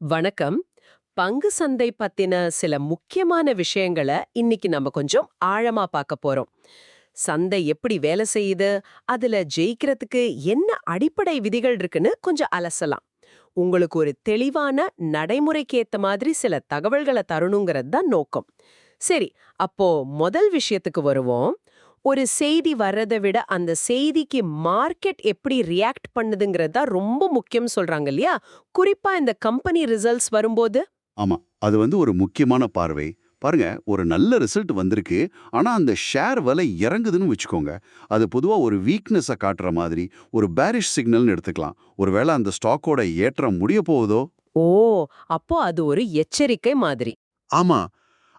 வணக்கம். பங்கு சந்தை பத்தின சில முக்கியமான விஷயங்களை இன்னைக்கு நம்ம கொஞ்சம் ஆழமா பார்க்க போறோம். சந்தை எப்படி வேலை செய்யுது? அதுல ஜெயிக்கிறதுக்கு என்ன அடிப்படை விதிகள் இருக்குன்னு கொஞ்சம் அலசலாம். உங்களுக்கு ஒரு தெளிவான நடைமுறைக்கு ஏத்த மாதிரி சில தகவல்களை தரணுங்கிறது தான் நோக்கம். சரி அப்போ முதல் விஷயத்துக்கு வருவோம். ஒரு செய்தி வர்றதை விட அந்த செய்திக்கு மார்க்கெட் எப்படி ரியாக்ட் பண்ணுதுங்கிறது தான் ரொம்ப முக்கியம் சொல்றாங்க இல்லையா? குறிப்பா இந்த கம்பெனி ரிசல்ட்ஸ் வரும்போது? ஆமா அது வந்து ஒரு முக்கியமான பார்வை. பாருங்க ஒரு நல்ல ரிசல்ட் வந்திருக்கு ஆனா அந்த ஷேர் விலை இறங்குதுன்னு வச்சுக்கோங்க. அது பொதுவா ஒரு வீக்னஸை காட்டுற மாதிரி ஒரு பேரிஷ் சிக்னல்னு எடுத்துக்கலாம். ஒருவேளை அந்த ஸ்டாக்கோட ஏற்றம் முடிய போகுதோ? ஓ அப்போ அது ஒரு எச்சரிக்கை மாதிரி. ஆமா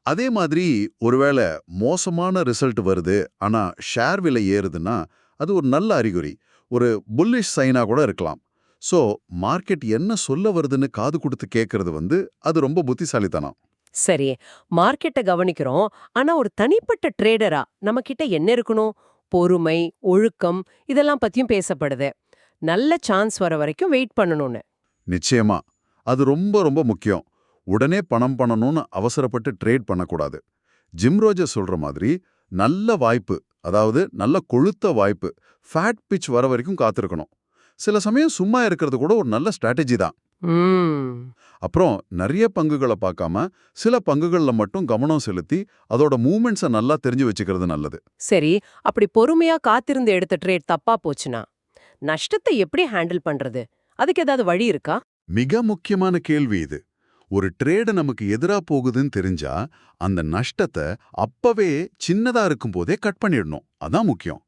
அதே மாதிரி ஒருவேளை மோசமான ரிசல்ட் வருது ஆனா ஷேர் விலை ஏறுதுன்னா அது ஒரு நல்ல அறிகுறி. ஒரு புல்லிஷ் சைனா கூட இருக்கலாம். சோ மார்க்கெட் என்ன சொல்ல வருதுன்னு காது கொடுத்து கேட்கறது வந்து அது ரொம்ப புத்திசாலித்தனம். சரி மார்க்கெட்டை கவனிக்கிறோம் ஆனா ஒரு தனிப்பட்ட ட்ரேடரா நம்ம கிட்ட என்ன இருக்கணும்? பொறுமை ஒழுக்கம் இதெல்லாம் பத்தியும் பேசப்படுது. நல்ல சான்ஸ் வர வரைக்கும் வெயிட் பண்ணணும்னு. நிச்சயமா. அது ரொம்ப ரொம்ப முக்கியம். உடனே பணம் பண்ணணும்னு அவசரப்பட்டு ட்ரேட் பண்ணக்கூடாது. ஜிம் ரோஜர் சொல்ற மாதிரி நல்ல வாய்ப்பு அதாவது நல்ல கொழுத்த வாய்ப்பு ஃபேட் பிச் வர வரைக்கும் காத்திருக்கணும். சில சமயம் சும்மா இருக்கிறது கூட ஒரு நல்ல ஸ்ட்ராட்டஜி தான். அப்புறம் நிறைய பங்குகளை பார்க்காம சில பங்குகள்ல மட்டும் கவனம் செலுத்தி அதோட மூமெண்ட்ஸை நல்லா தெரிஞ்சு வச்சுக்கிறது நல்லது. சரி அப்படி பொறுமையா காத்திருந்து எடுத்த ட்ரேட் தப்பா போச்சுன்னா நஷ்டத்தை எப்படி ஹேண்டில் பண்றது? அதுக்கு ஏதாவது வழி இருக்கா? மிக முக்கியமான கேள்வி இது. ஒரு ட்ரேடு நமக்கு எதிரா போகுதுன்னு தெரிஞ்சா அந்த நஷ்டத்தை அப்பவே சின்னதா இருக்கும்போதே கட் பண்ணிடணும். அதான் முக்கியம்.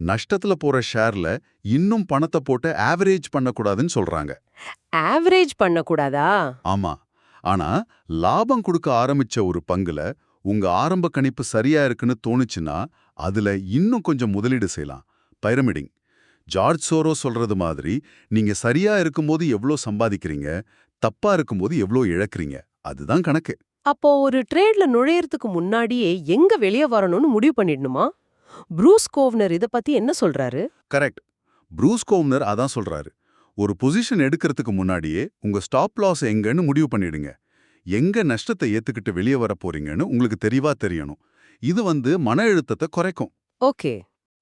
நஷ்டத்துல போற ஷேர்ல இன்னும் பணத்தை போட்டு ஆவரேஜ் பண்ணக்கூடாதுன்னு சொல்றாங்க. ஆவரேஜ் பண்ணக்கூடாதா? ஆமா. ஆனா லாபம் கொடுக்க ஆரம்பிச்ச ஒரு பங்குல உங்க ஆரம்ப கணிப்பு சரியா இருக்குன்னு தோணுச்சுன்னா அதுல இன்னும் கொஞ்சம் முதலீடு செய்யலாம். பைரமிடிங் ஜார்ஜ் சோரோ சொல்றது மாதிரி நீங்க சரியா இருக்கும்போது எவ்வளோ சம்பாதிக்கிறீங்க? தப்பா இருக்கும்போது எவ்வளோ இழக்கிறீங்க? அதுதான் கணக்கு. அப்போ ஒரு ட்ரேட்ல நுழையறதுக்கு முன்னாடியே எங்க வெளியே வரணும்னு முடிவு பண்ணிடணுமா? ப்ரூஸ் கோவ்னர் இத பத்தி என்ன சொல்றாரு? கரெக்ட். ப்ரூஸ் கோம்னர் அதான் சொல்றாரு. ஒரு பொசிஷன் எடுக்கிறதுக்கு முன்னாடியே உங்க ஸ்டாப் லாஸ் எங்கன்னு முடிவு பண்ணிடுங்க. எங்க நஷ்டத்தை ஏத்துக்கிட்டு வெளியே வர போறீங்கன்னு உங்களுக்கு தெளிவா தெரியணும். இது வந்து மன அழுத்தத்தை குறைக்கும். ஓகே.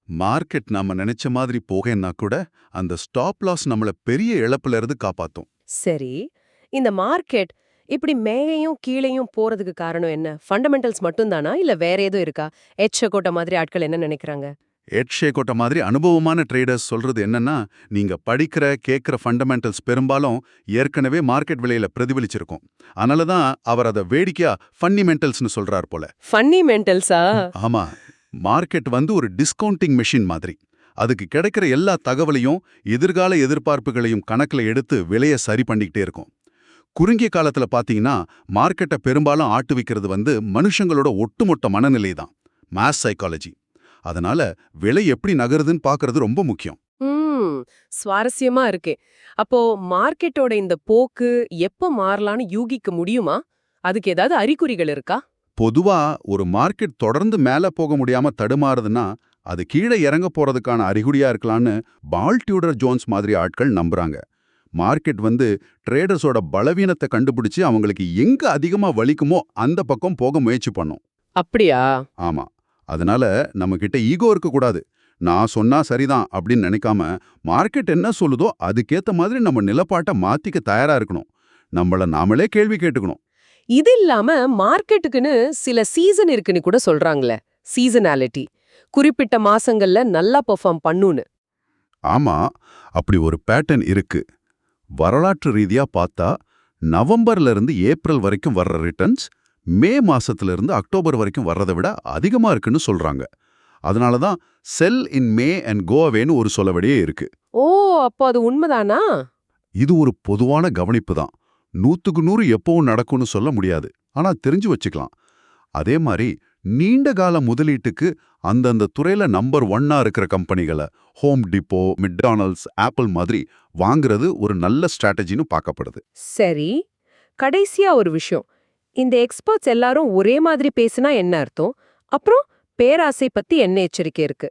மார்க்கெட் நாம நினைச்ச மாதிரி போகேன்னா கூட அந்த ஸ்டாப் லாஸ் நம்மள பெரிய இழப்புல இருந்து காப்பாத்தும். சரி. இந்த மார்க்கெட் இப்படி மேலையும் கீழையும் போறதுக்கு காரணம் என்ன? ஃபண்டமெண்டல்ஸ் மட்டும்தானா? இல்ல வேற எதுவும் இருக்கா? எச்ச கோட்ட மாதிரி ஆட்கள் என்ன நினைக்கிறாங்க? எட் ஷேகோட்ட மாதிரி அனுபவமான ட்ரேடர்ஸ் சொல்றது என்னன்னா நீங்க படிக்கிற கேட்கிற ஃபண்டமெண்டல்ஸ் பெரும்பாலும் ஏற்கனவே மார்க்கெட் விலையில பிரதிபலிச்சிருக்கும். அதனால தான் அவர் அதை வேடிக்கையா ஃபண்டிமெண்டல்ஸ்னு சொல்றார் போல. ஃபன்னிமெண்டல்ஸா ஆமா. மார்க்கெட் வந்து ஒரு டிஸ்கவுண்டிங் மெஷின் மாதிரி. அதுக்கு கிடைக்கிற எல்லா தகவலையும் எதிர்கால எதிர்பார்ப்புகளையும் கணக்குல எடுத்து விலையை சரி பண்ணிக்கிட்டே இருக்கும். குறுகிய காலத்துல பாத்தீங்கன்னா மார்க்கெட்டை பெரும்பாலும் ஆட்டுவிக்கிறது வந்து மனுஷங்களோட ஒட்டுமொத்த மனநிலை தான் மாஸ் சைக்காலஜி அதனால விலை எப்படி நகருதுன்னு பார்க்கறது ரொம்ப முக்கியம். சுவாரஸ்யமா இருக்கே. அப்போ மார்க்கெட்டோட இந்த போக்கு எப்ப மாறலாம்னு யூகிக்க முடியுமா? அதுக்கு ஏதாவது அறிகுறிகள் இருக்கா? பொதுவா ஒரு மார்க்கெட் தொடர்ந்து மேல போக முடியாம தடுமாறுதுன்னா அது கீழே இறங்க போறதுக்கான அறிகுறியா இருக்கலாம்னு பால் டியூடர் ஜோன்ஸ் மாதிரி ஆட்கள் நம்புறாங்க. மார்க்கெட் வந்து ட்ரேடர்ஸோட பலவீனத்தை கண்டுபிடிச்சு அவங்களுக்கு எங்க அதிகமா வலிக்குமோ அந்த பக்கம் போக முயற்சி பண்ணும். அப்படியா? ஆமா. அதனால நம்ம கிட்ட ஈகோ இருக்கக்கூடாது நான் சொன்னா சரிதான் அப்படின்னு நினைக்காம மார்க்கெட் என்ன சொல்லுதோ அதுக்கேத்த மாதிரி நம்ம நிலப்பாட்டை மாத்திக்க தயாரா இருக்கணும். நம்மள நாமளே கேள்வி கேட்டுக்கணும். இது இல்லாம மார்க்கெட்டுக்குன்னு சில சீசன் இருக்குன்னு கூட சொல்றாங்களே சீசனாலிட்டி குறிப்பிட்ட மாசங்கள்ல நல்லா பெர்ஃபார்ம் பண்ணுன்னு. ஆமா. அப்படி ஒரு பேட்டர்ன் இருக்கு. வரலாற்று ரீதியா பார்த்தா நவம்பர்ல இருந்து ஏப்ரல் வரைக்கும் வர்ற ரிட்டர்ன்ஸ் மே மாசத்துல இருந்து அக்டோபர் வரைக்கும் வர்றதை விட அதிகமா இருக்குன்னு சொல்றாங்க. அதனால தான் செல் இன் மே அண்ட் கோ அவேன்னு ஒரு சொல்லவடியே இருக்கு. ஓ அப்போ அது உண்மைதானா? இது ஒரு பொதுவான கவனிப்பு தான். நூத்துக்கு நூறு எப்பவும் நடக்கும்னு சொல்ல முடியாது. ஆனா தெரிஞ்சு வச்சுக்கலாம். அதே மாதிரி நீண்ட கால முதலீட்டுக்கு அந்தந்த துறையில நம்பர் ஒன்னா இருக்கிற கம்பெனிகளை ஹோம் டிப்போ மெக்டானல்ட்ஸ் ஆப்பிள் மாதிரி வாங்குறது ஒரு நல்ல ஸ்ட்ராட்டஜின்னு பார்க்கப்படுது. சரி கடைசியா ஒரு விஷயம். இந்த எக்ஸ்பர்ட்ஸ் எல்லாரும் ஒரே மாதிரி பேசினா என்ன அர்த்தம்? அப்புறம் பேராசை பத்தி என்ன எச்சரிக்கை இருக்கு?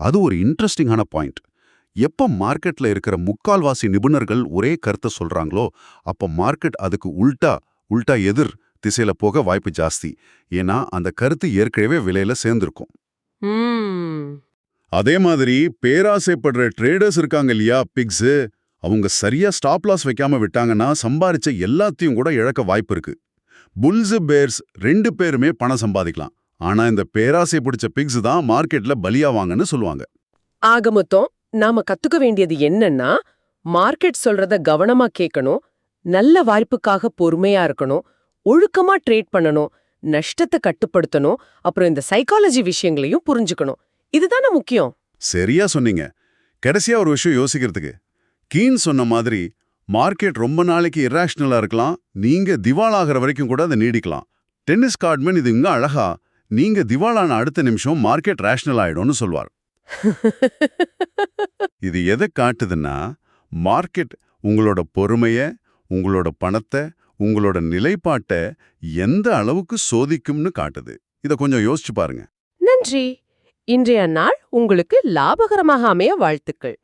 அது ஒரு இன்ட்ரெஸ்டிங்கான பாயிண்ட் எப்ப மார்க்கெட்ல இருக்கிற முக்கால்வாசி நிபுணர்கள் ஒரே கருத்தை சொல்றாங்களோ அப்ப மார்க்கெட் அதுக்கு உல்டா உல்டா எதிர் திசையில போக வாய்ப்பு ஜாஸ்தி. ஏன்னா அந்த கருத்து ஏற்கனவே விலையில சேர்ந்திருக்கும். அதே மாதிரி பேராசைப்படுற ட்ரேடர்ஸ் இருக்காங்க இல்லையா பிக்ஸ் அவங்க சரியா ஸ்டாப் லாஸ் வைக்காம விட்டாங்கன்னா சம்பாரிச்ச எல்லாத்தையும் கூட இழக்க வாய்ப்பு இருக்கு. புல்ஸ் பேர்ஸ் ரெண்டு பேருமே பணம் சம்பாதிக்கலாம். ஆனா இந்த பேராசை பிடிச்ச பிக்ஸ் தான் மார்க்கெட்ல பலியாவாங்கன்னு சொல்லுவாங்க. ஆக மொத்தம் நாம கத்துக்க வேண்டியது என்னன்னா மார்க்கெட் சொல்றத கவனமா கேட்கணும் நல்ல வாய்ப்புக்காக பொறுமையா இருக்கணும் ஒழுக்கமா ட்ரேட் பண்ணணும் நஷ்டத்தை கட்டுப்படுத்தணும் அப்புறம் இந்த சைக்காலஜி விஷயங்களையும் புரிஞ்சுக்கணும். இதுதானே முக்கியம்? சரியா சொன்னீங்க. கடைசியா ஒரு விஷயம் யோசிக்கிறதுக்கு. கீன் சொன்ன மாதிரி மார்க்கெட் ரொம்ப நாளைக்கு இராஷனலா இருக்கலாம் நீங்க திவாலாகிற வரைக்கும் கூட அதை நீடிக்கலாம். டென்னிஸ் கார்ட்மேன் இது இங்க அழகா நீங்க திவாலான அடுத்த நிமிஷம் மார்க்கெட் ரேஷனல் ஆயிடும்னு சொல்வார். இது எதை காட்டுதுன்னா மார்க்கெட் உங்களோட பொறுமைய உங்களோட பணத்தை உங்களோட நிலைப்பாட்டை எந்த அளவுக்கு சோதிக்கும்னு காட்டுது. இத கொஞ்சம் யோசிச்சு பாருங்க. நன்றி. இன்றைய நாள் உங்களுக்கு லாபகரமாக அமைய வாழ்த்துக்கள்.